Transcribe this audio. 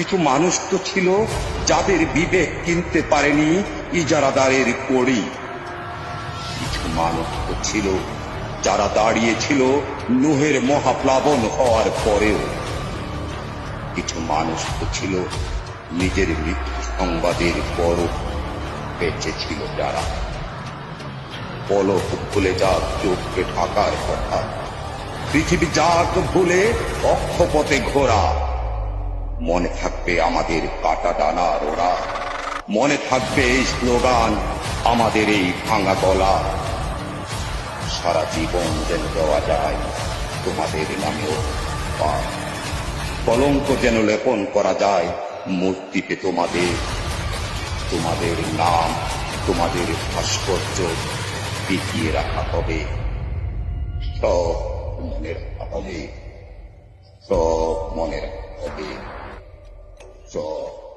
কিছু মানুষ তো ছিল যাদের বিবেক কিনতে পারেনি ইজারাদারের কড়ি। কিছু মানুষ তো ছিল যারা দাঁড়িয়েছিল নুহের মহাপ্লাবন হওয়ার পরেও। কিছু মানুষ তো ছিল নিজের মৃত্যু সংবাদের পরও বেঁচে ছিল যারা। পলক ভুলে যাক চোখকে ঢাকার কথা। পৃথিবী যাক ভুলে, অক্ষপথে ঘোরা। মনে থাকবে আমাদের কাটা ডানার ওরা মনে থাকবে এই স্লোগান, আমাদের এই ভাঙা গলা। সারা জীবন যেন দেওয়া যায় তোমাদের নামেও কলঙ্ক যেন লেপন করা যায় মূর্তিতে তোমাদের। তোমাদের নাম, তোমাদের ভাস্কর্য টিকিয়ে রাখা হবে। সব মনে রাখা হবে সব মনে রাখা হবে সব